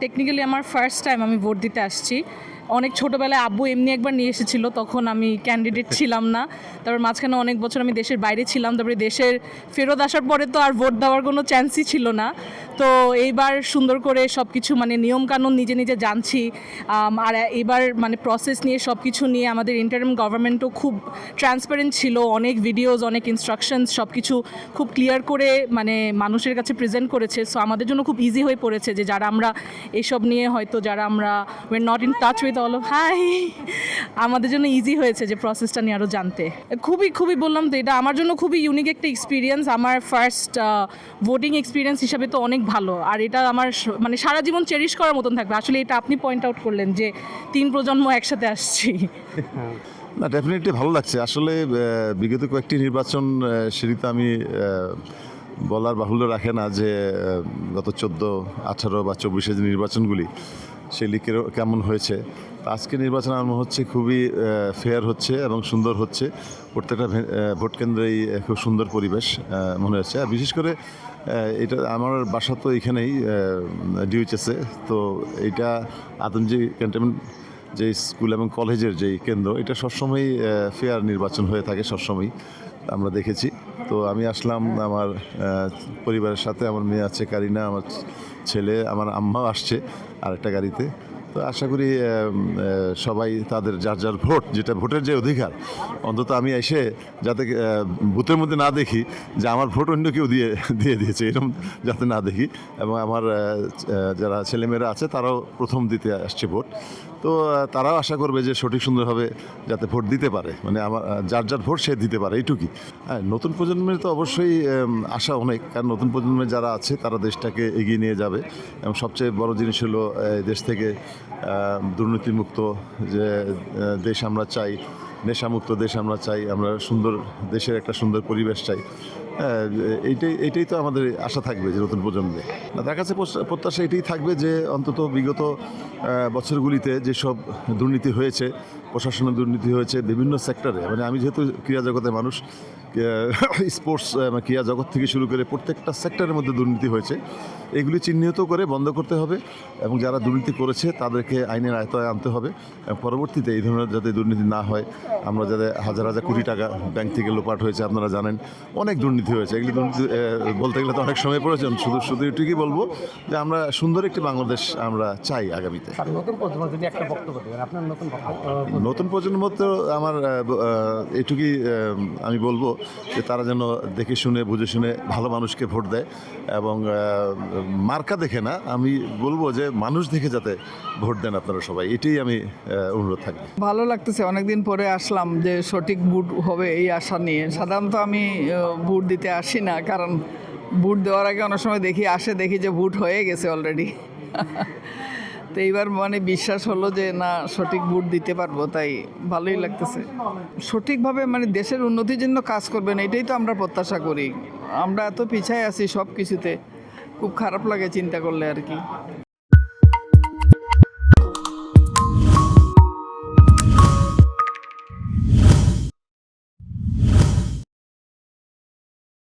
Technically আমার first time আমি vote দিতে আসছি। অনেক ছোটোবেলায় আব্বু এমনি একবার নিয়ে এসেছিল, তখন আমি ক্যান্ডিডেট ছিলাম না। তারপর মাঝখানে অনেক বছর আমি দেশের বাইরে ছিলাম, তারপরে দেশের ফেরত আসার পরে তো আর ভোট দেওয়ার কোনো চান্সই ছিল না। তো এইবার সুন্দর করে সব কিছু মানে নিয়মকানুন নিজে নিজে জানছি আর এবার মানে প্রসেস নিয়ে সব কিছু নিয়ে আমাদের ইন্টারিম গভর্নমেন্টও খুব ট্রান্সপারেন্ট ছিল, অনেক ভিডিওজ অনেক ইনস্ট্রাকশনস সব কিছু খুব ক্লিয়ার করে মানে মানুষের কাছে প্রেজেন্ট করেছে। সো আমাদের জন্য খুব ইজি হয়ে পড়েছে যে যারা আমরা এসব নিয়ে হয়তো যারা আমরা were not in touch with of high আমাদের জন্য ইজি হয়েছে যে প্রসেসটা নিয়ে আরও জানতে। খুবই খুবই বললাম তো, এটা আমার জন্য খুবই ইউনিক একটা এক্সপিরিয়েন্স আমার ফার্স্ট ভোটিং এক্সপিরিয়েন্স হিসাবে তো অনেক ভালো। আর এটা আমার মানে সারা জীবন চেরিশ করার মতন থাকবে। আসলে এটা আপনি পয়েন্ট আউট করলেন যে তিন প্রজন্ম একসাথে আসছি। না ডেফিনেটলি ভালো লাগছে। আসলে বিগত কয়েকটি নির্বাচন সেটিতে আমি বলার বাহুল্য রাখে না যে গত চোদ্দ, আঠারো বা চব্বিশে যে নির্বাচনগুলি সেগুলি কেরো- কেমন হয়েছে। আজকে নির্বাচন আমার হচ্ছে খুবই ফেয়ার হচ্ছে এবং সুন্দর হচ্ছে। প্রত্যেকটা ভোট কেন্দ্রেই খুব সুন্দর পরিবেশ মনে হচ্ছে। আর বিশেষ করে এটা আমার বাসা তো এখানেই ডিউচেসে তো এইটা আতঞ্জি ক্যান্টনমেন্ট যে স্কুল এবং কলেজের যেই কেন্দ্র, এটা সবসময়ই ফেয়ার নির্বাচন হয়ে থাকে সবসময়ই। আমরা দেখেছি। তো আমি আসলাম, আমার পরিবারের সাথে, আমার মেয়ে আছে, কারিনা, আমার ছেলে, আমার আম্মাও আসছে আরেকটা গাড়িতে। তো আশা করি সবাই তাদের যার যার ভোট, যেটা ভোটের যে অধিকার, অন্তত আমি এসে যাতে বুথের মধ্যে না দেখি যে আমার ভোট অন্য কেউ দিয়ে দিয়ে দিয়েছে এরকম যাতে না দেখি। এবং আমার যারা ছেলেমেয়েরা আছে, তারাও প্রথম দিতে আসছে ভোট। তো তারাও আশা করবে যে সঠিক সুন্দরভাবে যাতে ভোট দিতে পারে। মানে আমার যার যার ভোট সে দিতে পারে এইটুকুই হ্যাঁ নতুন প্রজন্মের তো অবশ্যই আশা অনেক। কারণ নতুন প্রজন্মের যারা আছে, তারা দেশটাকে এগিয়ে নিয়ে যাবে। এবং সবচেয়ে বড় জিনিস হলো দেশ থেকে দুর্নীতিমুক্ত যে দেশ আমরা চাই, নেশামুক্ত দেশ আমরা চাই, আমরা সুন্দর দেশের একটা সুন্দর পরিবেশ চাই। এইটাই এইটাই তো আমাদের আশা থাকবে যে নতুন প্রজন্মে। তার কাছে প্রত্যাশা- এটাই থাকবে যে অন্তত বিগত বছরগুলিতে যেসব দুর্নীতি হয়েছে প্রশাসনের দুর্নীতি হয়েছে বিভিন্ন সেক্টরে মানে আমি যেহেতু ক্রীড়া জগতের মানুষ স্পোর্টস ক্রীড়া জগৎ থেকে শুরু করে প্রত্যেকটা সেক্টরের মধ্যে দুর্নীতি হয়েছে। এগুলি চিহ্নিত করে বন্ধ করতে হবে এবং যারা দুর্নীতি করেছে তাদেরকে আইনের আয়তায় আনতে হবে। এবং পরবর্তীতে এই ধরনের যাতে দুর্নীতি না হয় আমরা যাতে হাজার হাজার কোটি টাকা ব্যাংক থেকে লোপাট হয়েছে আপনারা জানেন অনেক দুর্নীতি হয়েছে। এগুলি দুর্নীতি বলতে গেলে তো অনেক সময় প্রয়োজন শুধু শুধু এটুকুই বলব যে আমরা সুন্দর একটি বাংলাদেশ আমরা চাই আগামীতে। নতুন প্রজন্ম যদি একটা বক্তব্য দেবেন আপনার নতুন নতুন প্রজন্ম তো আমার এটুকুই আমি বলব যে তারা যেন দেখে শুনে, বুঝে শুনে ভালো মানুষকে ভোট দেয় এবং মার্কা দেখে না, আমি বলব যে মানুষ দেখে যাতে ভোট দেন আপনারা সবাই, এটাই আমি অনুরোধ থাকবে। ভালো লাগতেছে, অনেকদিন পরে আসলাম যে সঠিক বুট হবে এই আশা নিয়ে। সাধারণত আমি বুট দিতে আসি না, কারণ বুট দেওয়ার আগে অনেক সময় দেখি, আসে দেখি যে বুট হয়ে গেছে অলরেডি তো এইবার মানে বিশ্বাস হলো যে, না, সঠিক ভোট দিতে পারব, তাই ভালোই লাগতেছে। সঠিকভাবে মানে দেশের উন্নতির জন্য কাজ করবেন, এটাই তো আমরা প্রত্যাশা করি। আমরা এত পিছায় আছি সব কিছুতে খুব খারাপ লাগে চিন্তা করলে আর কি।